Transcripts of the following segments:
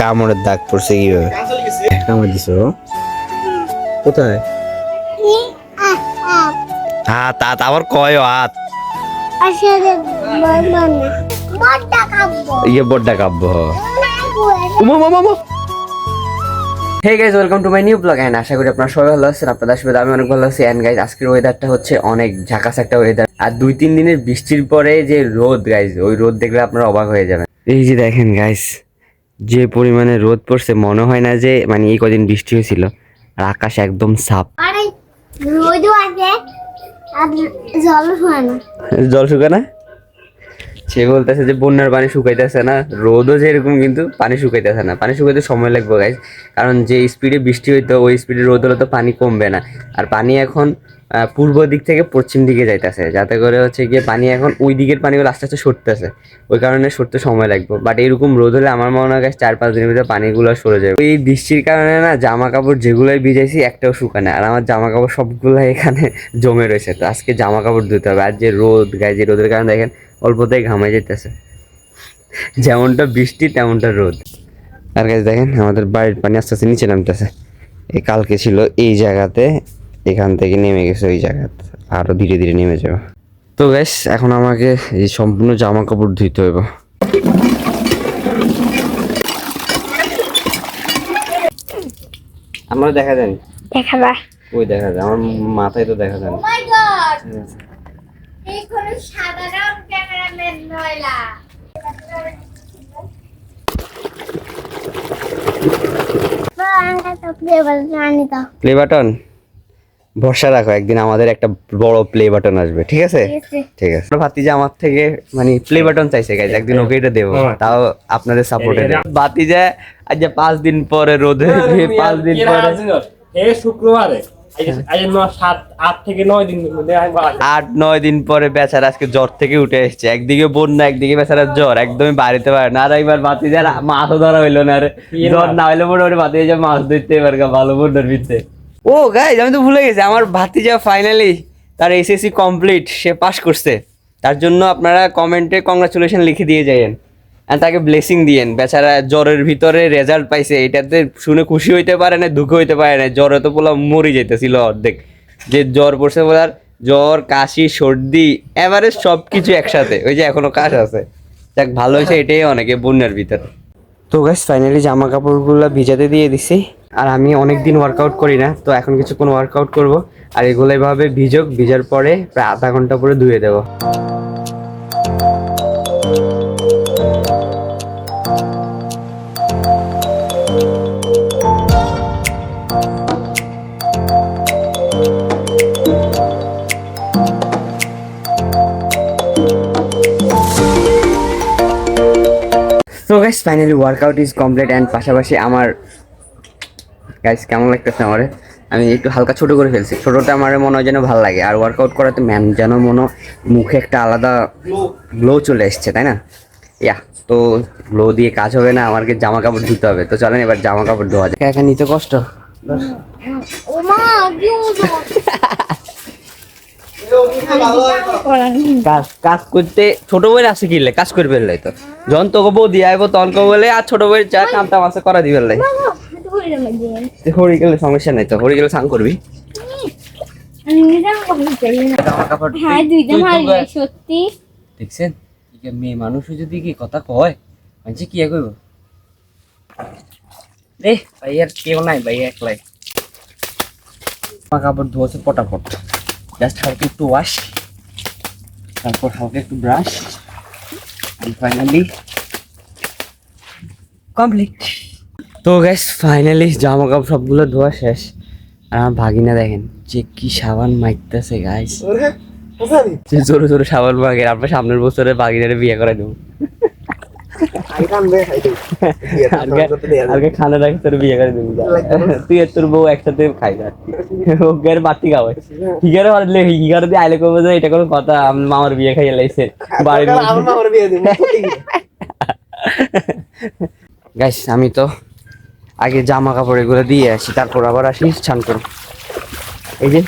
কামড়ের দাগ পড়ছে কীভাবে? কামড় দিছো? কোথায়? হাত হাত আবার কয় হাত? ইয়ে বড্ডা কাব্য। Hey guys welcome to my new blog and আশা করি আপনারা সবাই ভালো আছেন আপনাদের আসলে আমি অনেক ভালো আছি। এন্ড গাইজ আজকের ওয়েদারটা হচ্ছে অনেক ঝাকাস একটা ওয়েদার আর দুই তিন দিনের বৃষ্টির পরে যে রোদ গাইজ ওই রোদ দেখলে আপনারা অবাক হয়ে যাবেন। এই যে দেখেন গাইজ যে পরিমাণে রোদ পড়ছে মনে হয় না যে মানে এই কদিন বৃষ্টি হয়েছিল। আর আকাশ একদম সাফ। জল হয় না। শুকা না? সে বলতেছে যে বন্যার পানি শুকাইতেছে না। রোদও যেরকম কিন্তু পানি শুকাইতেছে না। পানি শুকাইতে সময় লাগবে গাইজ কারণ যে স্পিডে বৃষ্টি হইতো ওই স্পিডে রোদ হলে তো পানি কমবে না। আর পানি এখন পূর্ব দিক থেকে পশ্চিম দিকে যাইতেছে, যাতে করে হচ্ছে গিয়ে পানি এখন ওই দিকের পানিগুলো আস্তে আস্তে সরতেছে। ওই কারণে সরতে সময় লাগবে। বাট এরকম রোদ হলে আমার মনে হয় চার পাঁচ দিনের ভিতরে পানিগুলো সরে যাবে। এই বৃষ্টির কারণে না জামা কাপড় যেগুলোই ভিজাইছি একটাও শুকানে, আর আমার জামা কাপড় সবগুলো এখানে জমে রয়েছে। তো আজকে জামা কাপড় ধুতে হবে। আর যে রোদ গায়ে যে রোদের কারণে দেখেন অল্পতেই ঘামে যেতেছে যেমনটা বৃষ্টি, তেমনটা রোদ। আর গাছ দেখেন আমাদের বাড়ির পানি আস্তে আস্তে নিচে নামতেছে। এই কালকে ছিল এই জায়গাতে এখান থেকে নেমে গেছে ওই জায়গাতে আরও ধীরে ধীরে নেমে যাবে। তো গ্যাস এখন আমাকে এই সম্পূর্ণ জামা কাপড় ধুইতে হবে আমরা দেখা যায়নি? দেখাবা ওই দেখা যায় আমার মাথায় তো দেখা যায় না। মাই গড এই কোন সাধারণ ক্যামেরাম্যান নয়লা প্লে বাটন ভরসা রাখো একদিন আমাদের একটা বড় প্লে বাটন আসবে ঠিক আছে? ঠিক আছে। ভাতিজা আমার থেকে মানে প্লে বাটন চাইছে গাইজ একদিন ওকে এটা দেবো তাও আপনাদের সাপোর্টে ভাতিজা আজ যে পাঁচ দিন পরে রোদে পাঁচ দিন পরে এ শুক্রবারে আট নয় দিন মধ্যে আমি বাড়ি। আট নয় দিন পরে বেচারা আজকে জ্বর থেকে উঠে এসছে। একদিকে বন্যা একদিকে বেচারা জ্বর একদমই বাড়িতে পারে না। আর একবার ভাতিজার মাছও ধরা হইল না রে। জ্বর না। হইলে মোটামুটি ভাতিজা মাছ ধরতে এবার ভালো বন্যার ভিতরে ও গাইজ আমি তো ভুলে গেছি। আমার ভাতিজা ফাইনালি তার এসএসসি কমপ্লিট সে পাশ করছে। তার জন্য আপনারা কমেন্টে কংগ্রাচুলেশন লিখে দিয়ে যাইয়েন। আর তাকে ব্লেসিং দিয়েন। বেচারা জ্বরের ভিতরে রেজাল্ট পাইছে। এটাতে শুনে খুশি হইতে পারে না, দুঃখ হইতে পারে না। জ্বরে তো পোলা মরি যাইতেছিল অর্ধেক। যে জ্বর পড়ছে বলার জ্বর, কাশি, সর্দি এভারেজ সব কিছু একসাথে। ওই যে এখনও কাশ আছে। যাক, ভালো হয়েছে, এটাই অনেকে বন্যার ভিতরে। তো গাইস ফাইনালি জামা কাপড়গুলো ভিজাতে দিয়ে দিছি। আর আমি অনেক দিন ওয়ার্কআউট করি না, তো এখন কিছুক্ষণ ওয়ার্কআউট করব। আর এগুলো এভাবে ভিজক, ভিজার পরে প্রায় আধা ঘণ্টা পরে ধুয়ে দেবো। তো guys finally workout is complete and পাশাপাশি আমার গাইস কেমন লাগতেছে আমার? আমি একটু হালকা ছোট করে ফেলছি। ছোটটা আমার মনে হয় যেন ভালো লাগে। আর ওয়ার্কআউট করাতে ম্যাম যেন মনে মুখে একটা আলাদা গ্লো চলে এসছে তাই না? ইয়া তো গ্লো দিয়ে কাজ হবে না আমাকে জামা কাপড় ধুতে হবে। তো চলেন এবার জামা কাপড় ধোয়া যায় একা নিতে কষ্ট? কাজ কাজ করতে ছোট বইয়ের আছে কিনলে কাজ করে ফেললে তো। যখন তোকে বউ দিয়ে আইবো তখন বলে আর ছোট বইয়ের চা কামটা মাসে করা দিবে হরি গেলে সমস্যা নাই তো হরি গেলে সাং করবি। হ্যাঁ দুইটা মারি সত্যি। দেখছেন? মেয়ে মানুষ যদি কি কথা কয় মানে কি কইব? রে কেউ নাই ভাই একলাই। জামা কাপড় ধোয়াছে পটাপট। জাস্ট হালকা একটু ওয়াশ তারপর হালকা একটু ব্রাশ ফাইনালি কমপ্লিট তো গ্যাস ফাইনালি জামা কাপড় সবগুলো ধোয়া শেষ। আর আমার ভাগিনা দেখেন যে কি সাবান মাইকতেছে গাইস যে জোরে জোরে সাবান মাগে আমরা সামনের বছরে বাগিনারে বিয়ে করে দেবো। আগে খানা রাখি তোর বিয়ে করে দেবো তুই আর তোর বউ একসাথে খাই ওকে আর বাতি খাওয়াই হিগারে হলে হিগারে দিয়ে আইলে করব যে এটা কোনো কথা মামার বিয়ে খাইয়ে লাইছে। বাড়ির গাইস আমি তো আগে জামা কাপড় এগুলো দিয়ে আসি, তারপর আবার আসি স্নান করি এই যে,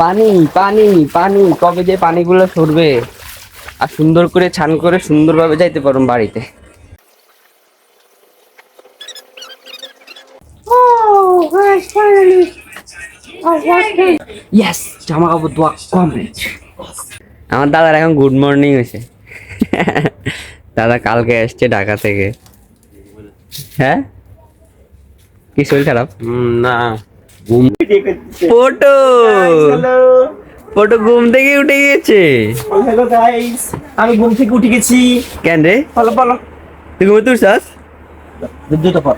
পানি পানি পানি, কবে যে পানিগুলো সরবে। আর সুন্দর করে ছান করে সুন্দরভাবে যাইতে পারুন বাড়িতে। ইয়েস জামা কাপড় ধোয়া কমপ্লিট আমার দাদার এখন গুড মর্নিং হয়েছে। দাদা কালকে এসছে ঢাকা থেকে। হ্যাঁ? কি শরীর খারাপ? না ফটো। ফটো ঘুম থেকে উঠে গেছে। হ্যালো গাইস আমি ঘুম থেকে উঠে গেছি। কেন রে? বলো বলো তুই ঘুমে তুলছাস? দুটো পর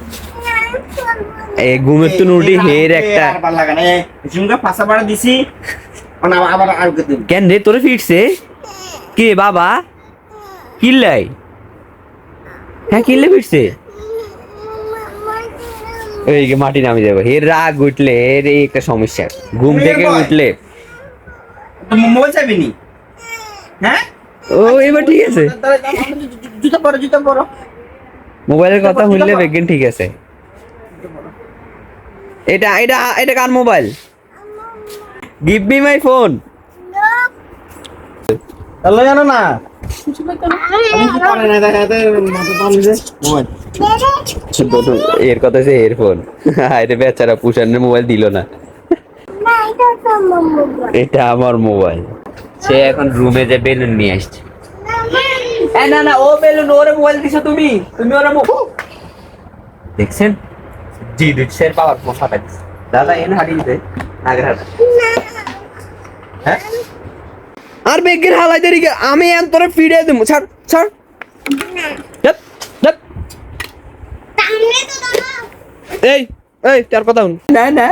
এই ঘুমের তো উঠি হের একটা। আর ভালো লাগে না। ঝুমকা ফাঁসা পাড়া দিছি। আর আবার- আবার আর দিন। কেন রে তোরে ফিরছে? কে বাবা? কিল্লাই? হ্যাঁ কিল্লে ফিরছে? এই মাটি নামে যাব হের রাগ উঠলে এর এই একটা সমস্যা। ঘুম থেকে উঠলে। মোবাইল চাইবি নি? হ্যাঁ? ও এবার ঠিক আছে। জুতা পরো জুতা পরো। মোবাইলের কথা শুনলে বেগেন ঠিক আছে। এটা এটা এটা কার mobile? Give me my phone তাহলে জানো না? আমি কি করে না? মোবাইল। এর কথা হচ্ছে এয়ারফোন আরে বেচারা পুষানের মোবাইল দিল না। এটা আমার মোবাইল সে এখন রুমে যে বেলুন নিয়ে আসছে। না না, ও বেলুন ওরে মোবাইল দিছো তুমি। তুমি ওরে দেখছেন? জি দিচ্ছেন পাওয়ার দিচ্ছে দাদা হারিয়ে দে আগের হাটা হ্যাঁ? আর বেগের হালাই দেরি আমি এন ফিরে দেবো। ছাড় ছাড়। এই এই তার কথা শুন। না না।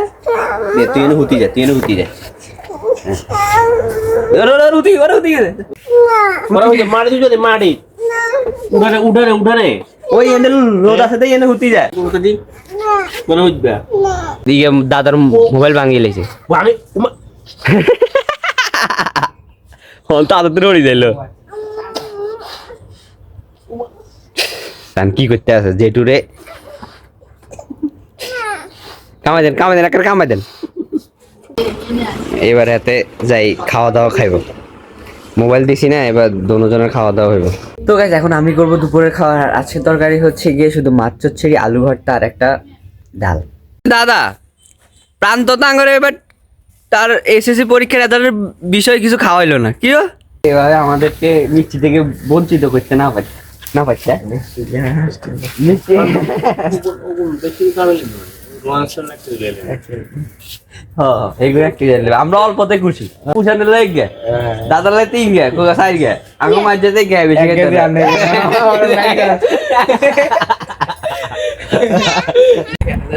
তুই এনে হুতি যা তুই এনে হুতি যা। ওরে ওরে হুতি ওরে হুতি গেছে ওরা ওই মারি দিছো দে মারি। উঠারে উঠারে উঠারে ওই এনে রোদ আছে তাই এনে হুতি যা। উঠে দি মনে হইবে। দিকে দাদার মোবাইল ভাঙিয়ে লেছে আমি উমা- হন তো আদতে রড়ি যাইলো তান কি করতে আছে? জেটুরে কামাই দেন কামাই দেন একটা কামাই দেন। এবার হাতে যাই খাওয়া দাওয়া খাইব। মোবাইল দিছি না এবার দুজনের খাওয়া দাওয়া হইব। তো গাইজ এখন আমি করব দুপুরের খাওয়া আর আজকের তরকারি হচ্ছে গিয়ে শুধু মাছ চচ্চড়ি আলু ভর্তা আর একটা ডাল। দাদা প্রান্ত তাঙ্গরে এবার তার এসএসসি পরীক্ষার রেজাল্টের বিষয় কিছু খাওয়াইলো না। কি এভাবে আমাদেরকে মিষ্টি থেকে বঞ্চিত করতে না পারছে না পারছে? মিষ্টি আমরা অল্পতে খুশি। পুষানের লাগ গে। দাদার লাই তিন গে কোকা সাইড গে। আমি মাঝে গে বেশি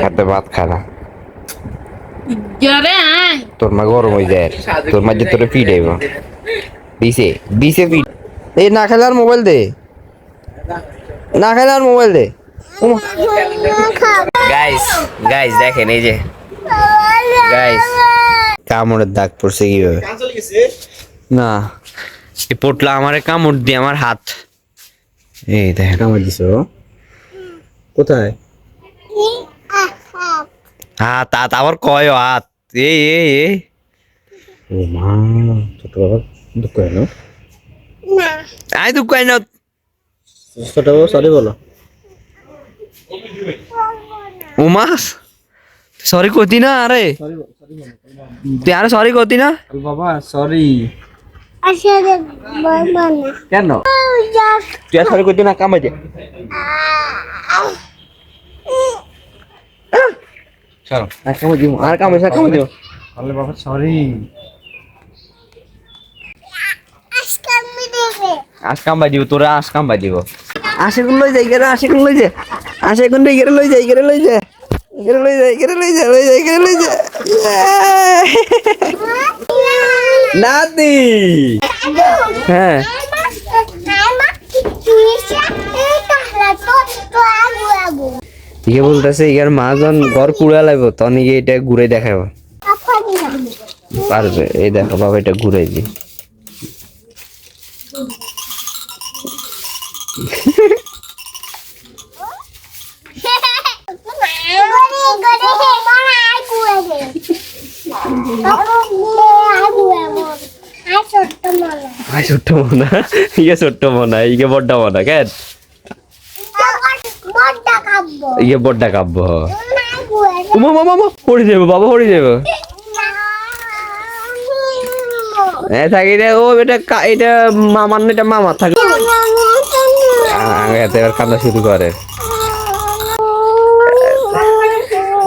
হাতে ভাত খানা তোর মা গরম হয়ে যায়। তোর মাঝে তোর ফিট দিছে দিছে ফিট এই না খেলে আর মোবাইল দে। না খেলে আর মোবাইল দে। গাইস গাইস দেখেন এই যে। গাইস কামড়ের দাগ পড়ছে কীভাবে? না এই পোটলা আমারে কামড় দিয়ে আমার হাত। এই দেখ কামড় দিছ কোথায়? হাত হাত আবার কয় হাত? এই এই এই। ও মা ছোট বাবা দুঃখ হয় না? আই তো কয় না। ছোট বাবা সরি বলো। উমাস সরি কতি না আরে। তুই আরে সরি কতি না। বাবা সরি আসলে বাবা না কেন? তুই সরি কতি না কামাই দে আর কামাই দিব আর কামাই আর বাবা সরি আজ কামাই দিব তোরা আজ কামাই দিব। আসে কোন লই যাই গেরে আসে লই যা। আসে লই গেরে লই যাই গেরে লই যা গেরে লই যাই গেরে লই যা লই যাই গেরে লই যা নাতি। হ্যাঁ। ইয়ে বলতেছে ইয়ার মা যখন ঘর কুড়া লাগব তখন এটা ঘুরে দেখাবো পারবে এই দেখো বাবা এটা ঘুরে দি আই ছোট্ট মনা ইয়ে ছোট্ট মনা ইয়ে বড্ডা মনা কেন? ইয়ে বড্ডা কাব্য। উমা মামা মামা পড়ে যাব, বাবা, পড়ে যাব। হ্যাঁ থাকি রে ও, এটা এটা মামার না, এটা মামা থাকে। এবার কান্না শুরু করে।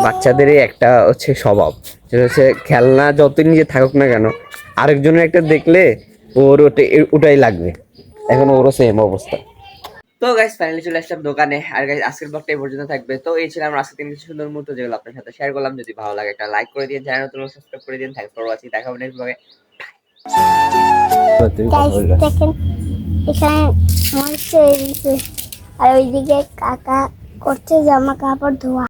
বাচ্চাদের একটা হচ্ছে স্বভাব, সেটা হচ্ছে খেলনা যত নিজে থাকুক না কেন, আরেকজনের একটা দেখলে ওর ওটা ওটাই লাগবে। এখন ওরও সেম অবস্থা। তো গাইস ফাইনালি চলে আসলাম দোকানে। আর গাইস আজকের ব্লগটা এই পর্যন্ত থাকবে। তো এই ছিল আমার আজকে তিন কিছু সুন্দর মুহূর্ত যেগুলো আপনার সাথে শেয়ার করলাম। যদি ভালো লাগে একটা লাইক করে দিন চ্যানেল নতুন সাবস্ক্রাইব করে দিন থ্যাংকস ফর ওয়াচিং দেখা হবে নেক্সট ব্লগে গাইস দেখেন এখানে হয়ে আর ওইদিকে কাকা করছে জামা কাপড় ধোয়া।